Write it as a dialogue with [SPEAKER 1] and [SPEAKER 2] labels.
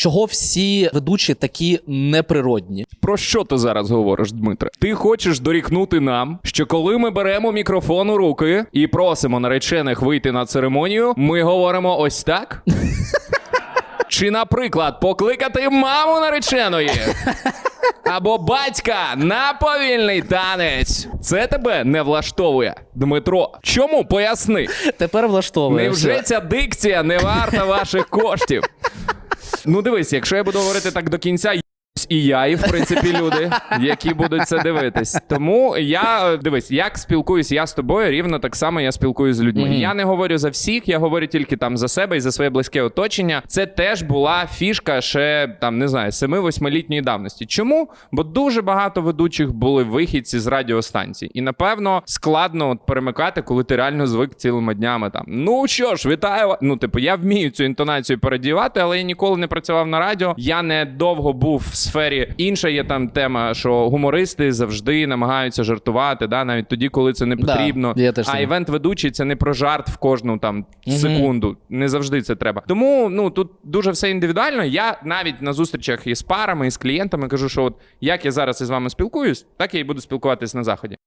[SPEAKER 1] Чого всі ведучі такі неприродні?
[SPEAKER 2] Про що ти зараз говориш, Дмитре? Ти хочеш дорікнути нам, що коли ми беремо мікрофон у руки і просимо наречених вийти на церемонію, ми говоримо ось так? Чи, наприклад, покликати маму нареченої? Або батька на повільний танець. Це тебе не влаштовує, Дмитро. Чому? Поясни.
[SPEAKER 1] Тепер влаштовує.
[SPEAKER 2] Невже ця дикція не варта ваших коштів? Ну дивись, якщо я буду говорити так до кінця, і я, і в принципі люди, які будуть це дивитись. Тому я дивись, як спілкуюсь я з тобою, рівно так само я спілкуюсь з людьми. Я не говорю за всіх, я говорю тільки там за себе і за своє близьке оточення. Це теж була фішка ще там не знаю, 7-8-літньої давності. Чому? Бо дуже багато ведучих були вихідці з радіостанцій, і напевно складно от перемикати, коли ти реально звик цілими днями там. Ну що ж, вітаю. Ну, типу, я вмію цю інтонацію передівати, але я ніколи не працював на радіо. Я не довго був в сфері. Інша є там тема, що гумористи завжди намагаються жартувати, да, навіть тоді, коли це не
[SPEAKER 1] Да,
[SPEAKER 2] потрібно.
[SPEAKER 1] я теж
[SPEAKER 2] а івент ведучий це не про жарт в кожну там
[SPEAKER 1] Мгм.
[SPEAKER 2] секунду. Не завжди це треба. Тому ну тут дуже все індивідуально. Я навіть на зустрічах із парами, і з клієнтами кажу, що от як я зараз із вами спілкуюсь, так я і буду спілкуватись на заході.